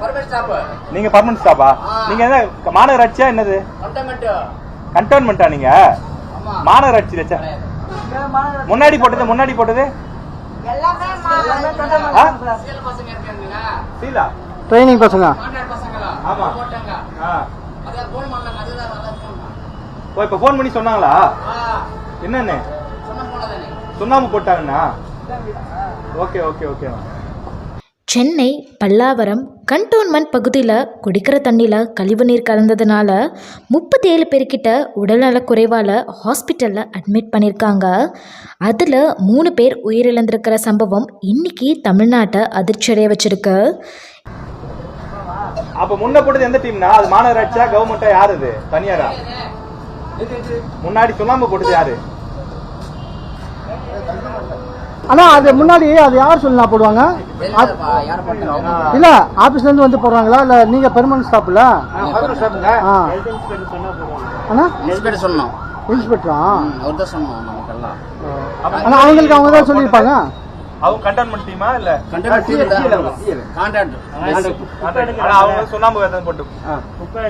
Permanent stop நீங்க permanent ஸ்டாப்பா. நீங்க என்ன மாநகராட்சியா என்னது? கண்டோன்மெண்டா நீங்க? ஆமா. மாநகராட்சி முன்னாடி போட்டது முன்னாடி போட்டது? ட்ரைனிங் பசங்க ஆமா. போன் போன் ஓ இப்ப ஃபோன் பண்ணி சொன்னாங்களா? ஆ. என்னன்னு? சொன்ன சுண்ணாம்பு போட்டாங்கண்ணா okay okay okay Chennai Pallavaram cantonment பகுதியில் குடிக்கிற தண்ணியில் கழிவுநீர் கலந்ததுனால முப்பத்தேழு பேர்கிட்ட உடல்நலக் குறைவால் ஹாஸ்பிட்டலில் அட்மிட் பண்ணியிருக்காங்க அதில் மூணு பேர் உயிரிழந்திருக்கிற சம்பவம் இன்னைக்கு தமிழ்நாட்டை அதிர்ச்சியடைய வச்சிருக்கு. அப்ப முன்ன போட்டது எந்த டீம்னா அது மாநகராட்சியா கவர்மெண்டா யாரு இது தனியாரா? முன்னாடி சுண்ணாம்பு போட்டது யாரு? ஆனா அது முன்னாடி அது யார் சொல்லி நான் போடுவாங்க இல்ல ஆபீஸ்ல இருந்து வந்து போடுறாங்களா? இல்ல நீங்க பெர்மனன்ட் ஸ்டாப்ல ஆ அண்ணா? இன்ஸ்பெக்டர் சொன்னோம். இன்ஸ்பெக்டரா அவர் தான் சொன்னோம் நமக்கெல்லாம். ஆனா அவங்களுக்கு அவங்க தான் சொல்லியிருப்பாங்க? அவங்க கண்டோன்மெண்ட் டீமா இல்ல? அவங்க. சுண்ணாம்பு எத்தனை போட்டு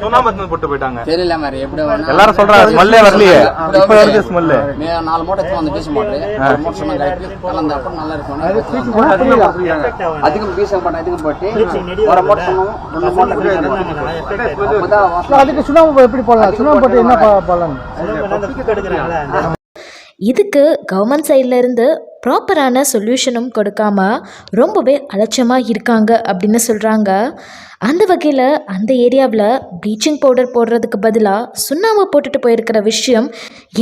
சுண்ணாம்பு எத்தனை போட்டு போயிட்டாங்க. தெரியல மாதிரி எப்படி எல்லாரும் சொல்றாங்க ஸ்மெல்லே வரலையே. இப்ப வருது ஸ்மெல்லு மே- நாலு மூட்டை வந்து பீஸ் மாட்டு ஒரு மூட்டை சொன்னாங்க கலந்த அப்புறம் நல்லா இருக்கும். அதிகம் பீஸ் பண்ண அதிகம் போட்டு ஒரு மூட்டை சொன்னோம். ரெண்டு மூட்டை. அதுக்கு சுண்ணாம்பு எப்படி போடலாம்? சுண்ணாம்பு போட்டு என்ன ப- பலன் இதுக்கு கவர்மெண்ட் சைடில் இருந்து ப்ராப்பரான சொல்யூஷனும் கொடுக்காம ரொம்பவே அலட்சியமாக இருக்காங்க அப்படின்னு சொல்கிறாங்க அந்த வகையில் அந்த ஏரியாவில் ப்ளீச்சிங் பவுடர் போடுறதுக்கு பதிலாக சுண்ணாம்பு போட்டுட்டு போயிருக்கிற விஷயம்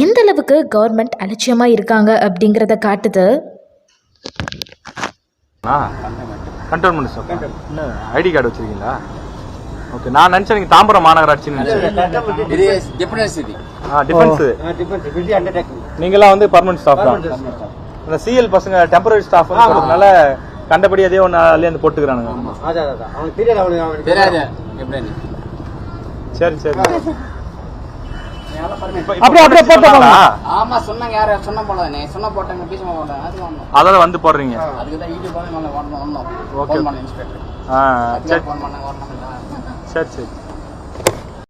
எந்த அளவுக்கு கவர்மெண்ட் அலட்சியமாக இருக்காங்க அப்படிங்கிறத காட்டுது. கண்டோன்மெண்ட் ஐடி கார்டு வச்சிருக்கீங்களா? ஓகே நான் நினைச்சேன் நீங்க தாம்பரம் மாநகராட்சின்னு நினைச்சேன் இது டிஃபரன்ஸ் ஆ டிஃபென்ஸ் வந்து பர்மனன்ட் ஸ்டாஃப் தான். அந்த சிஎல் பசங்க டெம்பரரி ஸ்டாஃப் போடுறதுனால கண்டபடி அதே ஒன்று அதுலேயே வந்து போட்டுக்கிறானுங்க. தெரியாது எப்படின்னு சரி சரி. இப்ப- இப்ப அப்படியே அப்படியே போட்டு போட்டாங்களா? ஆமா சொன்னாங்க யாரு? சொன்ன போனதானே சொன்ன போட்டாங்க பீஸ் போட்டாங்க. அது வந்தோம் அதெல்லாம் வந்து போடுறீங்க? அதுக்கு தான் யூடியூப் மேலே வரணும் வந்தோம் Okay. ஃபோன் பண்ண இன்ஸ்பெக்டர் ஆ அதுக்கு சரி. ஃபோன் பண்ணாங்க வரணும் சரி சரி